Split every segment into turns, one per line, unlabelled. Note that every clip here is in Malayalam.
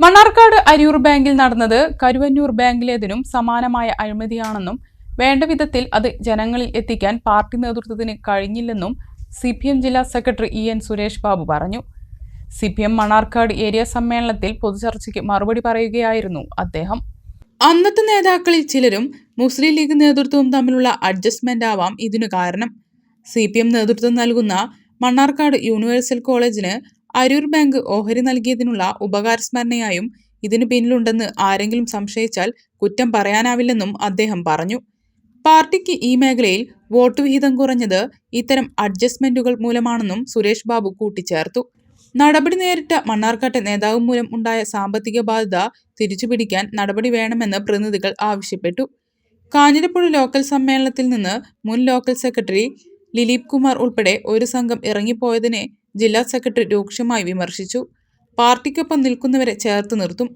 മണ്ണാർക്കാട് അരിയൂർ ബാങ്കിൽ നടന്നത് കരുവന്നൂർ ബാങ്കിലേതിനും സമാനമായ അഴിമതിയാണെന്നും വേണ്ട വിധത്തിൽ അത് ജനങ്ങളിൽ എത്തിക്കാൻ പാർട്ടി നേതൃത്വത്തിന് കഴിഞ്ഞില്ലെന്നും സി പി എം ജില്ലാ secretary E N Suresh Babu പറഞ്ഞു. C P M Mannarkkad area സമ്മേളനത്തിൽ പൊതുചർച്ചയ്ക്ക് മറുപടി പറയുകയായിരുന്നു അദ്ദേഹം. അന്നത്തെ നേതാക്കളിൽ ചിലരും മുസ്ലിം ലീഗ് നേതൃത്വവും തമ്മിലുള്ള അഡ്ജസ്റ്റ്മെന്റ് ആവാം ഇതിനു കാരണം. സി പി എം നേതൃത്വം നൽകുന്ന മണ്ണാർക്കാട് യൂണിവേഴ്സൽ കോളേജിന് അരൂർ ബാങ്ക് ഓഹരി നൽകിയതിനുള്ള ഉപകാരസ്മരണയായും ഇതിനു പിന്നിലുണ്ടെന്ന് ആരെങ്കിലും സംശയിച്ചാൽ കുറ്റം പറയാനാവില്ലെന്നും അദ്ദേഹം പറഞ്ഞു. പാർട്ടിക്ക് ഈ മേഖലയിൽ വോട്ട് വിഹിതം കുറഞ്ഞത് ഇത്തരം അഡ്ജസ്റ്റ്മെന്റുകൾ മൂലമാണെന്നും സുരേഷ് ബാബു കൂട്ടിച്ചേർത്തു. നടപടി നേരിട്ട മണ്ണാർക്കാട്ടെ നേതാവ് മൂലം ഉണ്ടായ സാമ്പത്തിക ബാധ്യത തിരിച്ചുപിടിക്കാൻ നടപടി വേണമെന്ന് പ്രതിനിധികൾ ആവശ്യപ്പെട്ടു. കാഞ്ഞിരപ്പുഴ ലോക്കൽ സമ്മേളനത്തിൽ നിന്ന് മുൻ ലോക്കൽ സെക്രട്ടറി ലിലീപ് കുമാർ ഉൾപ്പെടെ ഒരു സംഘം ഇറങ്ങിപ്പോയതിനെ ജില്ലാ സെക്രട്ടറി രൂക്ഷമായി വിമർശിച്ചു. പാർട്ടിക്കൊപ്പം നിൽക്കുന്നവരെ ചേർത്ത് നിർത്തും.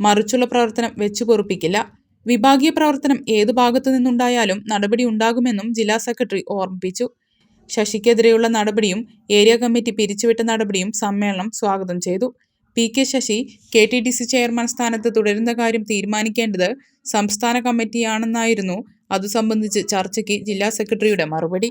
മറിച്ചുള്ള പ്രവർത്തനം വെച്ചു പൊറുപ്പിക്കില്ല. വിഭാഗീയ പ്രവർത്തനം ഏതു ഭാഗത്തു നിന്നുണ്ടായാലും നടപടി ഉണ്ടാകുമെന്നും ജില്ലാ സെക്രട്ടറി ഓർമ്മിപ്പിച്ചു. ശശിക്കെതിരെയുള്ള നടപടിയും ഏരിയ കമ്മിറ്റി പിരിച്ചുവിട്ട നടപടിയും സമ്മേളനം സ്വാഗതം ചെയ്തു. P K Sasi K T D C chairman സ്ഥാനത്ത് തുടരുന്ന കാര്യം തീരുമാനിക്കേണ്ടത് സംസ്ഥാന കമ്മിറ്റിയാണെന്നായിരുന്നു. അതു സംബന്ധിച്ച് ചർച്ചയ്ക്ക് ജില്ലാ സെക്രട്ടറിയുടെ മറുപടി.